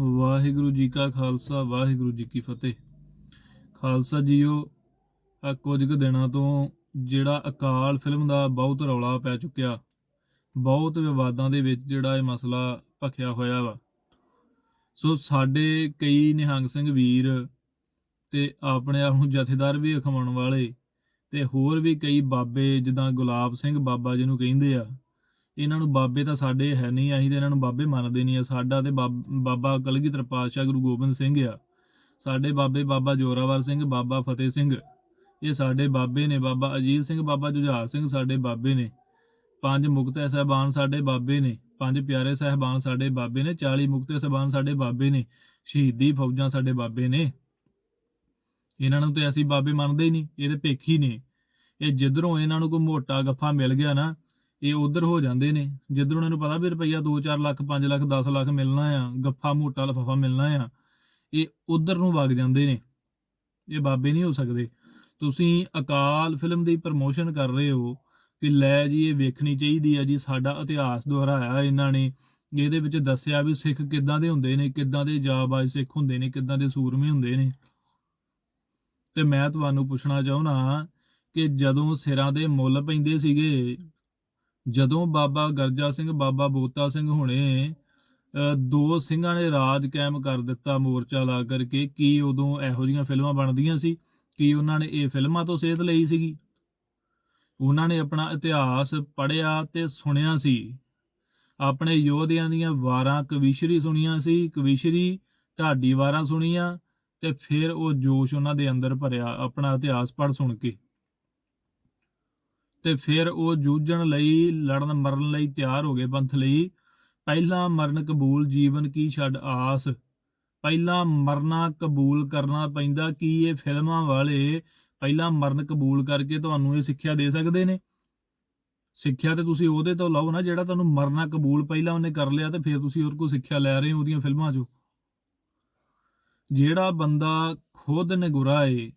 ਵਾਹਿਗੁਰੂ ਜੀ ਕਾ ਖਾਲਸਾ, ਵਾਹਿਗੁਰੂ ਜੀ ਕੀ ਫਤਿਹ। ਖਾਲਸਾ ਜੀਓ ਆ ਕੁਝ ਕੁ ਦਿਨਾਂ ਤੋਂ ਜਿਹੜਾ ਅਕਾਲ ਫਿਲਮ ਦਾ ਬਹੁਤ ਰੌਲਾ ਪੈ ਚੁੱਕਿਆ। ਬਹੁਤ ਵਿਵਾਦਾਂ ਦੇ ਵਿੱਚ ਜਿਹੜਾ ਇਹ ਮਸਲਾ ਭਖਿਆ ਹੋਇਆ ਵਾ। ਸੋ ਸਾਡੇ ਕਈ ਨਿਹੰਗ ਸਿੰਘ ਵੀਰ ਤੇ ਆਪਣੇ ਆਪ ਨੂੰ ਜਥੇਦਾਰ ਵੀ ਅਖਵਾਉਣ ਵਾਲੇ ਤੇ ਹੋਰ ਵੀ ਕਈ ਬਾਬੇ ਜਿੱਦਾਂ ਗੁਲਾਬ ਸਿੰਘ ਬਾਬਾ ਜੀ ਨੂੰ ਕਹਿੰਦੇ ਆ ਇਹਨਾਂ ਨੂੰ ਬਾਬੇ ਤਾਂ ਸਾਡੇ ਹੈ ਨਹੀਂ, ਅਸੀਂ ਤੇ ਇਹਨਾਂ ਨੂੰ ਬਾਬੇ ਮੰਨਦੇ ਨਹੀਂ ਆ। ਸਾਡਾ ਤੇ ਬਾਬ- ਬਾਬਾ ਕਲਗੀਧਰ ਪਾਤਸ਼ਾਹ ਗੁਰੂ ਗੋਬਿੰਦ ਸਿੰਘ ਆ। ਸਾਡੇ ਬਾਬੇ ਬਾਬਾ ਜੋਰਾਵਰ ਸਿੰਘ, ਬਾਬਾ ਫਤਿਹ ਸਿੰਘ। ਇਹ ਸਾਡੇ ਬਾਬੇ ਨੇ, ਬਾਬਾ ਅਜੀਤ ਸਿੰਘ, ਬਾਬਾ ਜੁਝਾਰ ਸਿੰਘ ਸਾਡੇ ਬਾਬੇ ਨੇ। ਪੰਜ ਮੁਕਤੇ ਸਹਿਬਾਨ ਸਾਡੇ ਬਾਬੇ ਨੇ। ਪੰਜ ਪਿਆਰੇ ਸਹਿਬਾਨ ਸਾਡੇ ਬਾਬੇ ਨੇ। 40 ਮੁਕਤੇ ਸਹਿਬਾਨ ਸਾਡੇ ਬਾਬੇ ਨੇ। ਸ਼ਹੀਦੀ ਫੌਜਾਂ ਸਾਡੇ ਬਾਬੇ ਨੇ। ਇਹਨਾਂ ਨੂੰ ਤੇ ਅਸੀਂ ਬਾਬੇ ਮੰਨਦੇ ਹੀ ਨਹੀਂ। ਇਹ ਤੇ ਭੇਖੀ ਨੇ। ਇਹ ਜਿੱਧਰੋਂ ਇਹਨਾਂ ਨੂੰ ਕੋਈ ਮੋਟਾ ਗੱਫਾ ਮਿਲ ਗਿਆ ਨਾ ਇਹ ਉਧਰ ਹੋ ਜਾਂਦੇ ਨੇ। ਜਿੱਧਰ ਉਹਨਾਂ ਨੂੰ ਪਤਾ ਵੀ ਰੁਪਈਆ 2-4 ਲੱਖ 5 ਲੱਖ 10 ਲੱਖ ਮਿਲਣਾ ਆ, ਗੱਫਾ ਮੋਟਾ ਲਫਾਫਾ ਮਿਲਣਾ ਆ, ਇਹ ਉਧਰ ਨੂੰ ਵਗ ਜਾਂਦੇ ਨੇ। ਇਹ ਬਾਬੇ ਨਹੀਂ ਹੋ ਸਕਦੇ। ਤੁਸੀਂ ਅਕਾਲ ਫਿਲਮ ਦੀ ਪ੍ਰਮੋਸ਼ਨ ਕਰ ਰਹੇ ਹੋ ਕਿ ਲੈ ਜੀ, ਇਹ ਵੇਖਣੀ ਚਾਹੀਦੀ ਆ ਜੀ, ਸਾਡਾ ਇਤਿਹਾਸ ਦੁਹਰਾਇਆ ਇਹਨਾਂ ਨੇ। ਜਿਹਦੇ ਵਿੱਚ ਦੱਸਿਆ ਵੀ ਸਿੱਖ ਕਿੱਦਾਂ ਦੇ ਹੁੰਦੇ ਨੇ, ਕਿੱਦਾਂ ਦੇ ਜਾਬਾਜ਼ ਸਿੱਖ ਹੁੰਦੇ ਨੇ, ਕਿੱਦਾਂ ਦੇ ਸੂਰਮੇ ਹੁੰਦੇ ਨੇ। ਤੇ ਮੈਂ ਤੁਹਾਨੂੰ ਪੁੱਛਣਾ ਚਾਹੁੰਦਾ ਕਿ ਜਦੋਂ ਸਿਰਾਂ ਦੇ ਮੁੱਲ ਪੈਂਦੇ ਸੀਗੇ ਜਦੋਂ ਬਾਬਾ ਗਰਜਾ ਸਿੰਘ, ਬਾਬਾ ਬੋਤਾ ਸਿੰਘ ਹੁਣੇ ਦੋ ਸਿੰਘਾਂ ਨੇ ਰਾਜ ਕਾਇਮ ਕਰ ਦਿੱਤਾ ਮੋਰਚਾ ਲਾ ਕਰਕੇ, ਕੀ ਉਦੋਂ ਇਹੋ ਜਿਹੀਆਂ ਫਿਲਮਾਂ ਬਣਦੀਆਂ ਸੀ? ਕੀ ਉਹਨਾਂ ਨੇ ਇਹ ਫਿਲਮਾਂ ਤੋਂ ਸੇਧ ਲਈ ਸੀਗੀ? ਉਹਨਾਂ ਨੇ ਆਪਣਾ ਇਤਿਹਾਸ ਪੜ੍ਹਿਆ ਤੇ ਸੁਣਿਆ ਸੀ। ਆਪਣੇ ਯੋਧਿਆਂ ਦੀਆਂ ਵਾਰਾਂ ਕਵੀਸ਼ਰੀ ਸੁਣੀਆਂ ਸੀ। ਕਵੀਸ਼ਰੀ ਢਾਡੀ ਵਾਰਾਂ ਸੁਣੀਆਂ ਤੇ ਫਿਰ ਉਹ ਜੋਸ਼ ਉਹਨਾਂ ਦੇ ਅੰਦਰ ਭਰਿਆ ਆਪਣਾ ਇਤਿਹਾਸ ਪੜ੍ਹ ਸੁਣ ਕੇ। ਤੇ ਫਿਰ ਉਹ ਜੂਝਣ ਲਈ, ਲੜਨ ਮਰਨ ਲਈ ਤਿਆਰ ਹੋ ਗਏ ਪੰਥ ਲਈ। ਪਹਿਲਾ ਮਰਨ ਕਬੂਲ ਜੀਵਨ ਕੀ ਛੱਡ ਆਸ। ਪਹਿਲਾ ਮਰਨਾ ਕਬੂਲ ਕਰਨਾ ਪੈਂਦਾ ਕਿ ਇਹ ਫਿਲਮਾਂ ਵਾਲੇ ਪਹਿਲਾ ਮਰਨ ਕਬੂਲ ਕਰਕੇ ਤੁਹਾਨੂੰ ਇਹ ਸਿੱਖਿਆ ਦੇ ਸਕਦੇ ਨੇ। ਸਿੱਖਿਆ ਤੇ ਤੁਸੀਂ ਉਹਦੇ ਤੋਂ ਲਓ ਨਾ ਜਿਹੜਾ ਤੁਹਾਨੂੰ ਮਰਨਾ ਕਬੂਲ ਪਹਿਲਾਂ ਉਹਨੇ ਕਰ ਲਿਆ ਤੇ ਫਿਰ ਤੁਸੀਂ ਹੋਰ ਕੋਈ ਸਿੱਖਿਆ ਲੈ ਰਹੇ ਹੋ ਉਹਦੀਆਂ ਫਿਲਮਾਂ 'ਚੋਂ। ਜਿਹੜਾ ਬੰਦਾ ਖੁਦ ਨਿਗੁਰਾ ਏ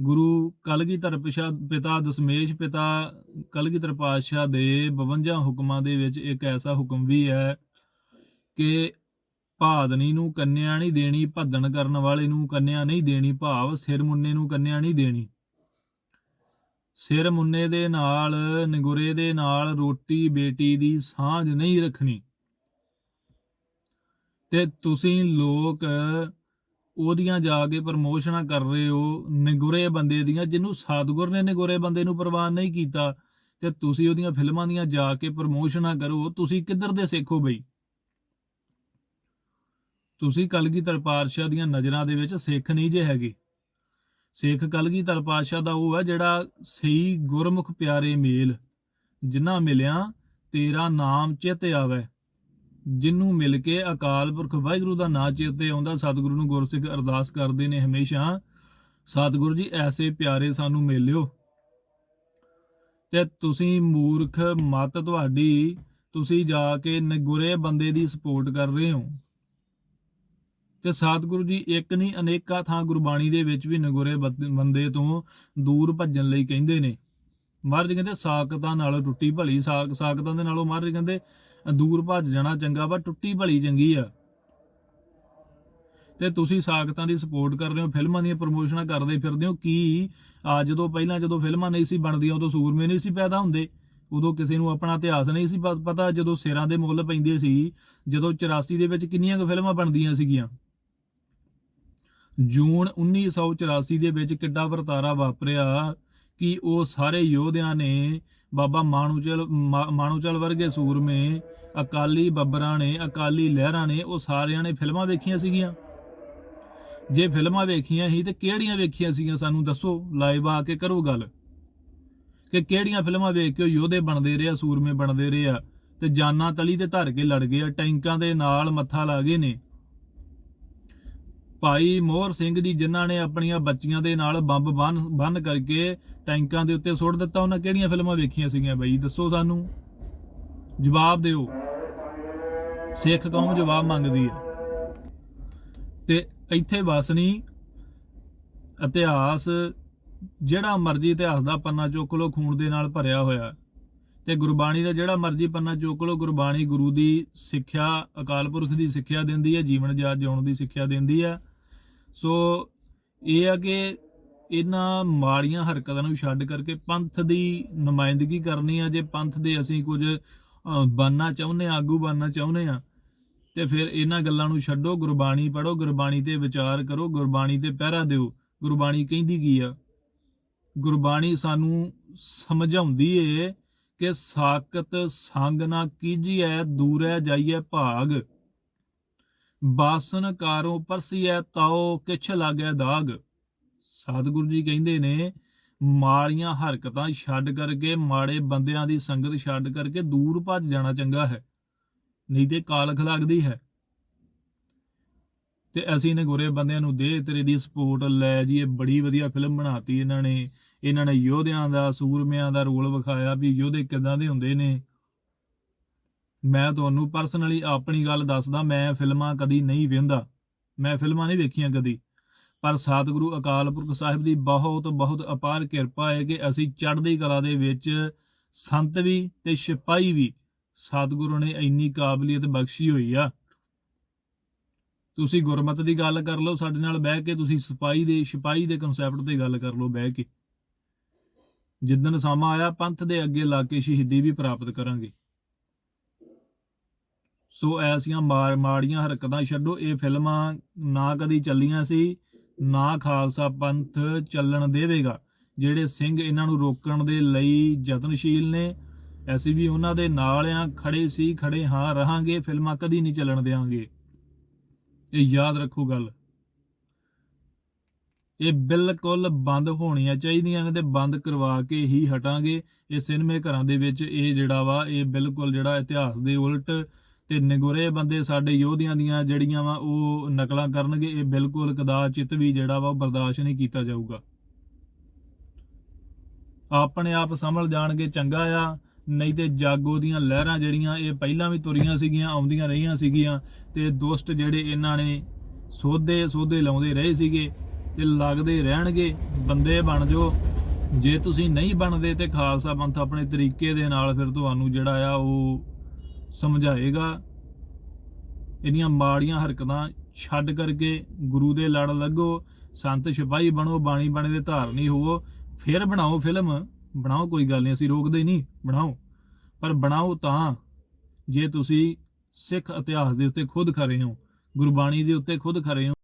ਗੁਰੂ ਕਲਗੀਧਰ ਪਿਛਾ ਪਿਤਾ ਦਸ਼ਮੇਸ਼ ਪਿਤਾ ਕਲਗੀਧਰ ਪਾਤਸ਼ਾਹ ਦੇ 52 ਹੁਕਮਾਂ ਦੇ ਵਿੱਚ ਇੱਕ ਐਸਾ ਹੁਕਮ ਵੀ ਹੈ ਕਿ ਭਾਦਨੀ ਨੂੰ ਕੰਨਿਆ ਨਹੀਂ ਦੇਣੀ, ਭੱਦਣ ਕਰਨ ਵਾਲੇ ਨੂੰ ਕੰਨਿਆ ਨਹੀਂ ਦੇਣੀ, ਭਾਵ ਸਿਰ ਮੁੰਨੇ ਨੂੰ ਕੰਨਿਆ ਨਹੀਂ ਦੇਣੀ। ਸਿਰ ਮੁੰਨੇ ਦੇ ਨਾਲ, ਨਿਗੁਰੇ ਦੇ ਨਾਲ ਰੋਟੀ ਬੇਟੀ ਦੀ ਸਾਂਝ ਨਹੀਂ ਰੱਖਣੀ। ਤੇ ਤੁਸੀਂ ਲੋਕ ਉਹਦੀਆਂ ਜਾ ਕੇ ਪ੍ਰਮੋਸ਼ਨਾਂ ਕਰ ਰਹੇ ਹੋ, ਨਿਗੁਰੇ ਬੰਦੇ ਦੀਆਂ, ਜਿਹਨੂੰ ਸਤਿਗੁਰ ਨੇ ਨਿਗੁਰੇ ਬੰਦੇ ਨੂੰ ਪ੍ਰਵਾਨ ਨਹੀਂ ਕੀਤਾ, ਤੇ ਤੁਸੀਂ ਉਹਦੀਆਂ ਫਿਲਮਾਂ ਦੀਆਂ ਜਾ ਕੇ ਪ੍ਰਮੋਸ਼ਨਾਂ ਕਰੋ, ਤੁਸੀਂ ਕਿੱਧਰ ਦੇ ਸਿੱਖ ਹੋ ਬਈ? ਤੁਸੀਂ ਕਲਗੀਧਰ ਪਾਤਸ਼ਾਹ ਦੀਆਂ ਨਜ਼ਰਾਂ ਦੇ ਵਿੱਚ ਸਿੱਖ ਨਹੀਂ ਜੇ ਹੈਗੇ। ਸਿੱਖ ਕਲਗੀਧਰ ਪਾਤਸ਼ਾਹ ਦਾ ਉਹ ਹੈ ਜਿਹੜਾ ਸਹੀ ਗੁਰਮੁਖ ਪਿਆਰੇ ਮੇਲ ਜਿਨ੍ਹਾਂ ਮਿਲਿਆ, ਤੇਰਾ ਨਾਮ ਚਿਤ ਆਵੇ। ਜਿਹਨੂੰ ਮਿਲ ਕੇ ਅਕਾਲ ਪੁਰਖ ਵਾਹਿਗੁਰੂ ਦਾ ਨਾਂ ਚੇਤੇ ਆਉਂਦਾ, ਸਤਿਗੁਰੂ ਨੂੰ ਗੁਰਸਿੱਖ ਅਰਦਾਸ ਕਰਦੇ ਨੇ ਹਮੇਸ਼ਾ। ਸਤਿਗੁਰੂ ਜੀ, ਐਸੇ ਪਿਆਰੇ ਸਾਨੂੰ ਮਿਲਿਓ। ਤੇ ਤੁਸੀਂ ਮੂਰਖ ਮਤ ਤੁਹਾਡੀ, ਤੁਸੀਂ ਜਾ ਕੇ ਨਗੁਰੇ ਬੰਦੇ ਦੀ ਸਪੋਰਟ ਕਰ ਰਹੇ ਹੋ। ਤੇ ਸਤਿਗੁਰੂ ਜੀ, ਇੱਕ ਨਹੀਂ, ਅਨੇਕਾਂ ਥਾਂ ਗੁਰਬਾਣੀ ਦੇ ਵਿੱਚ ਵੀ ਨਗੁਰੇ ਬੰਦੇ ਤੋਂ ਦੂਰ ਭੱਜਣ ਲਈ ਕਹਿੰਦੇ ਨੇ। ਮਹਾਰਾਜ ਕਹਿੰਦੇ, ਸਾਖਤਾਂ ਨਾਲ ਟੁੱਟੀ ਭਲੀ, ਸਾਖ, ਸਾਖਤਾਂ ਦੇ ਨਾਲੋਂ ਮਹਾਰਾਜ ਕਹਿੰਦੇ ਦੂਰ ਭੱਜ ਜਾਣਾ ਚੰਗਾ ਵਾ, ਟੁੱਟੀ ਭਲੀ ਚੰਗੀ ਆ। ਤੇ ਤੁਸੀਂ ਸਾਖਤਾਂ ਦੀ ਸਪੋਰਟ ਕਰ ਰਹੇ ਹੋ, ਫਿਲਮਾਂ ਦੀਆਂ ਪ੍ਰਮੋਸ਼ਨਾਂ ਕਰਦੇ ਫਿਰਦੇ ਹੋ, ਕੀ ਆ ਜਦੋਂ ਪਹਿਲਾਂ ਜਦੋਂ ਫਿਲਮਾਂ ਨਹੀਂ ਸੀ ਬਣਦੀਆਂ, ਉਦੋਂ ਸੂਰਮੇ ਨਹੀਂ ਸੀ ਪੈਦਾ ਹੁੰਦੇ, ਉਦੋਂ ਕਿਸੇ ਨੂੰ ਆਪਣਾ ਇਤਿਹਾਸ ਨਹੀਂ ਸੀ ਪਤਾ, ਜਦੋਂ ਸਿਰਾਂ ਦੇ ਮੁੱਲ ਪੈਂਦੇ ਸੀ, ਜਦੋਂ 84 ਦੇ ਵਿੱਚ ਕਿੰਨੀਆਂ ਕੁ ਫਿਲਮਾਂ ਬਣਦੀਆਂ ਸੀਗੀਆਂ? ਜੂਨ 1984 ਦੇ ਵਿੱਚ ਕਿੱਡਾ ਵਰਤਾਰਾ ਵਾਪਰਿਆ ਕਿ ਉਹ ਸਾਰੇ ਯੋਧਿਆਂ ਨੇ ਬਾਬਾ ਮਾਣੂਚਲ, ਮਾ- ਮਾਣੂਚਲ ਵਰਗੇ ਸੂਰਮੇ, ਅਕਾਲੀ ਬੱਬਰਾਂ ਨੇ, ਅਕਾਲੀ ਲਹਿਰਾਂ ਨੇ, ਉਹ ਸਾਰਿਆਂ ਨੇ ਫਿਲਮਾਂ ਵੇਖੀਆਂ ਸੀਗੀਆਂ। ਜੇ ਫਿਲਮਾਂ ਵੇਖੀਆਂ ਸੀ ਤੇ ਕਿਹੜੀਆਂ ਵੇਖੀਆਂ ਸੀਗੀਆਂ ਸਾਨੂੰ ਦੱਸੋ, ਲਾਈਵ ਆ ਕੇ ਕਰੋ ਗੱਲ। ਕਿ ਕਿਹੜੀਆਂ ਫਿਲਮਾਂ ਵੇਖ ਕੇ ਉਹ ਯੋਧੇ ਬਣਦੇ ਰਹੇ ਆ, ਸੂਰਮੇ ਬਣਦੇ ਰਹੇ ਆ, ਤੇ ਜਾਨਾਂ ਤਲੀ ਤੇ ਧਰ ਕੇ ਲੜ ਗਏ ਆ, ਟੈਂਕਾਂ ਦੇ ਨਾਲ ਮੱਥਾ ਲਾ ਗਏ ਨੇ। ਭਾਈ ਮੋਹਰ ਸਿੰਘ ਜੀ, ਜਿਨ੍ਹਾਂ ਨੇ ਆਪਣੀਆਂ ਬੱਚੀਆਂ ਦੇ ਨਾਲ ਬੰਬ ਬੰਨ ਬੰਨ ਕਰਕੇ ਟੈਂਕਾਂ ਦੇ ਉੱਤੇ ਸੁੱਟ ਦਿੱਤਾ, ਉਹਨਾਂ ਕਿਹੜੀਆਂ ਫਿਲਮਾਂ ਵੇਖੀਆਂ ਸੀਗੀਆਂ ਬਈ? ਦੱਸੋ ਸਾਨੂੰ। ਜਵਾਬ ਦਿਓ। ਸਿੱਖ ਕੌਮ ਜਵਾਬ ਮੰਗਦੀ ਹੈ। ਤੇ ਇੱਥੇ ਵਸਣੀ ਇਤਿਹਾਸ, ਜਿਹੜਾ ਮਰਜ਼ੀ ਇਤਿਹਾਸ ਦਾ ਪੰਨਾ ਚੁੱਕ ਲੋ ਖੂਨ ਦੇ ਨਾਲ ਭਰਿਆ ਹੋਇਆ। ਤੇ ਗੁਰਬਾਣੀ ਦਾ ਜਿਹੜਾ ਮਰਜ਼ੀ ਪੰਨਾ ਚੁੱਕ ਲਓ, ਗੁਰਬਾਣੀ ਗੁਰੂ ਦੀ ਸਿੱਖਿਆ, ਅਕਾਲ ਪੁਰਖ ਦੀ ਸਿੱਖਿਆ ਦਿੰਦੀ ਹੈ ਜੀਵਨ ਜਾਚ ਜਿਉਣ ਦੀ ਸਿੱਖਿਆ ਦਿੰਦੀ ਹੈ। ਸੋ ਇਹ ਆ ਕਿ ਇਹਨਾਂ ਮਾੜੀਆਂ ਹਰਕਤਾਂ ਨੂੰ ਛੱਡ ਕਰਕੇ ਪੰਥ ਦੀ ਨੁਮਾਇੰਦਗੀ ਕਰਨੀ ਆ। ਜੇ ਪੰਥ ਦੇ ਅਸੀਂ ਕੁਝ ਬਣਨਾ ਚਾਹੁੰਦੇ ਆ, ਆਗੂ ਬਣਨਾ ਚਾਹੁੰਦੇ ਆ, ਤੇ ਫਿਰ ਇਹਨਾਂ ਗੱਲਾਂ ਨੂੰ ਛੱਡੋ, ਗੁਰਬਾਣੀ ਪੜੋ ਗੁਰਬਾਣੀ ਤੇ ਵਿਚਾਰ ਕਰੋ, ਗੁਰਬਾਣੀ ਤੇ ਪਹਿਰਾ ਦਿਓ। ਗੁਰਬਾਣੀ ਕਹਿੰਦੀ ਕੀ ਆ? ਗੁਰਬਾਣੀ ਸਾਨੂੰ ਸਮਝਾਉਂਦੀ ਏ ਕਿ ਸਾਕਤ ਸੰਗ ਨਾ ਕੀਜੀਐ, ਦੂਰੈ ਜਾਈਐ ਭਾਗ। ਬਾਸਨ ਕਾਰੋ ਪਰਸੀਐ ਤਾਓ, ਕਿਛ ਲਾਗੈ ਦਾਗ। ਸਤਿਗੁਰੂ ਜੀ ਕਹਿੰਦੇ ਨੇ ਮਾੜੀਆਂ ਹਰਕਤਾਂ ਛੱਡ ਕਰਕੇ, ਮਾੜੇ ਬੰਦਿਆਂ ਦੀ ਸੰਗਤ ਛੱਡ ਕਰਕੇ ਦੂਰ ਭੱਜ ਜਾਣਾ ਚੰਗਾ ਹੈ, ਨਹੀਂ ਤੇ ਕਾਲਖ ਲੱਗਦੀ ਹੈ। ਤੇ ਅਸੀਂ ਨੇ ਗੋਰੇ ਬੰਦਿਆਂ ਨੂੰ ਦੇ ਤੇਰੇ ਦੀ ਸਪੋਰਟ ਲੈ ਜੀ ਇਹ ਬੜੀ ਵਧੀਆ ਫਿਲਮ ਬਣਾਤੀ ਇਹਨਾਂ ਨੇ। ਇਹਨਾਂ ਨੇ ਯੋਧਿਆਂ ਦਾ, ਸੂਰਮਿਆਂ ਦਾ ਰੋਲ ਵਿਖਾਇਆ ਵੀ ਯੋਧੇ ਕਿਦਾਂ ਦੇ ਹੁੰਦੇ ਨੇ। ਮੈਂ ਤੁਹਾਨੂੰ ਪਰਸਨਲੀ ਆਪਣੀ ਗੱਲ ਦੱਸਦਾ, ਮੈਂ ਫਿਲਮਾਂ ਕਦੀ ਨਹੀਂ ਵੇਖਦਾ। ਮੈਂ ਫਿਲਮਾਂ ਨਹੀਂ ਵੇਖੀਆਂ ਕਦੀ। ਪਰ ਸਤਿਗੁਰੂ ਅਕਾਲ ਪੁਰਖ ਸਾਹਿਬ ਦੀ ਬਹੁਤ ਬਹੁਤ ਅਪਾਰ ਕਿਰਪਾ ਹੈ ਕਿ ਅਸੀਂ ਚੜ੍ਹਦੀ ਕਲਾ ਦੇ ਵਿੱਚ ਸੰਤ ਵੀ ਤੇ ਸਿਪਾਹੀ ਵੀ ਸਤਿਗੁਰੂ ਨੇ ਇੰਨੀ ਕਾਬਲੀਅਤ ਬਖਸ਼ੀ ਹੋਈ ਆ। ਤੁਸੀਂ ਗੁਰਮਤ ਦੀ ਗੱਲ ਕਰ ਲਓ, ਸਾਡੇ ਨਾਲ ਬਹਿ ਕੇ ਤੁਸੀਂ ਸਿਪਾਹੀ ਦੇ ਸਿਪਾਹੀ ਦੇ ਕਨਸੈਪਟ ਤੇ ਗੱਲ ਕਰ ਲਓ ਬਹਿ ਕੇ। ਜਿੱਦਣ ਸਮਾਂ ਆਇਆ, ਪੰਥ ਦੇ ਅੱਗੇ ਲਾ ਕੇ ਸ਼ਹੀਦੀ ਵੀ ਪ੍ਰਾਪਤ ਕਰਾਂਗੇ। ਸੋ ਐਸੀਆਂ ਮਾਰ ਮਾੜੀਆਂ ਹਰਕਤਾਂ ਛੱਡੋ। ਇਹ ਫਿਲਮਾਂ ਨਾ ਕਦੀ ਚੱਲੀਆਂ ਸੀ, ਨਾ ਖਾਲਸਾ ਪੰਥ ਚੱਲਣ ਦੇਵੇਗਾ, ਜਿਹੜੇ ਸਿੰਘ ਇਹਨਾਂ ਨੂੰ ਰੋਕਣ ਦੇ ਲਈ ਯਤਨਸ਼ੀਲ ਨੇ। ਅਸੀਂ ਵੀ ਉਹਨਾਂ ਦੇ ਨਾਲ ਆ ਖੜੇ ਸੀ ਖੜੇ ਹਾਂ, ਰਹਾਂਗੇ, ਫਿਲਮਾਂ ਕਦੀ ਨਹੀਂ ਚੱਲਣ ਦੇਵਾਂਗੇ ਇਹ ਯਾਦ ਰੱਖੋ ਗੱਲ। ਇਹ ਬਿਲਕੁਲ ਬੰਦ ਹੋਣੀਆਂ ਚਾਹੀਦੀਆਂ ਨੇ ਤੇ ਬੰਦ ਕਰਵਾ ਕੇ ਹੀ ਹਟਾਂਗੇ। ਇਹ ਸਿਨੇਮੇ ਘਰਾਂ ਦੇ ਵਿੱਚ ਇਹ ਜਿਹੜਾ ਵਾ, ਇਹ ਬਿਲਕੁਲ ਜਿਹੜਾ ਇਤਿਹਾਸ ਦੇ ਉਲਟ ਤੇ ਨਿਗੁਰੇ ਬੰਦੇ ਸਾਡੇ ਯੋਧਿਆਂ ਦੀਆਂ ਜਿਹੜੀਆਂ ਵਾ, ਉਹ ਨਕਲਾਂ ਕਰਨਗੇ, ਇਹ ਬਿਲਕੁਲ ਕਦਾਚਿਤ ਵੀ ਜਿਹੜਾ ਵਾ, ਉਹ ਬਰਦਾਸ਼ਤ ਨਹੀਂ ਕੀਤਾ ਜਾਊਗਾ। ਆਪਣੇ ਆਪ ਸੰਭਲ ਜਾਣਗੇ, ਚੰਗਾ ਆ। ਨਹੀਂ ਤੇ ਜਾਗੋ ਦੀਆਂ ਲਹਿਰਾਂ ਜਿਹੜੀਆਂ, ਇਹ ਪਹਿਲਾਂ ਵੀ ਤੁਰੀਆਂ ਸੀਗੀਆਂ, ਆਉਂਦੀਆਂ ਰਹੀਆਂ ਸੀਗੀਆਂ ਤੇ ਦੁਸ਼ਟ ਜਿਹੜੇ ਇਹਨਾਂ ਨੇ ਸੋਧੇ ਸੋਧੇ ਲਾਉਂਦੇ ਰਹੇ ਸੀਗੇ ਤੇ ਲੱਗਦੇ ਰਹਿਣਗੇ। ਬੰਦੇ ਬਣ ਜਾਓ। ਜੇ ਤੁਸੀਂ ਨਹੀਂ ਬਣਦੇ ਤੇ ਖਾਲਸਾ ਪੰਥ ਆਪਣੇ ਤਰੀਕੇ ਦੇ ਨਾਲ ਫਿਰ ਤੁਹਾਨੂੰ ਜਿਹੜਾ ਆ, ਉਹ ਸਮਝਾਏਗਾ। ਇਹਦੀਆਂ ਮਾੜੀਆਂ ਹਰਕਤਾਂ ਛੱਡ ਕਰਕੇ ਗੁਰੂ ਦੇ ਲੜ ਲੱਗੋ, ਸੰਤ ਸਿਪਾਹੀ ਬਣੋ, ਬਾਣੀ ਬਾਣੇ ਦੇ ਧਾਰਨੀ ਹੋਵੋ, ਫਿਰ ਬਣਾਓ ਫਿਲਮ। ਬਣਾਓ ਕੋਈ ਗੱਲ ਨਹੀਂ, ਅਸੀਂ ਰੋਕਦੇ ਨਹੀਂ, ਬਣਾਓ। ਪਰ ਬਣਾਓ ਤਾਂ, ਜੇ ਤੁਸੀਂ ਸਿੱਖ ਇਤਿਹਾਸ ਦੇ ਉੱਤੇ ਖੁਦ ਖਰੇ ਹੋ, ਗੁਰਬਾਣੀ ਦੇ ਉੱਤੇ ਖੁਦ ਖਰੇ ਹੋ।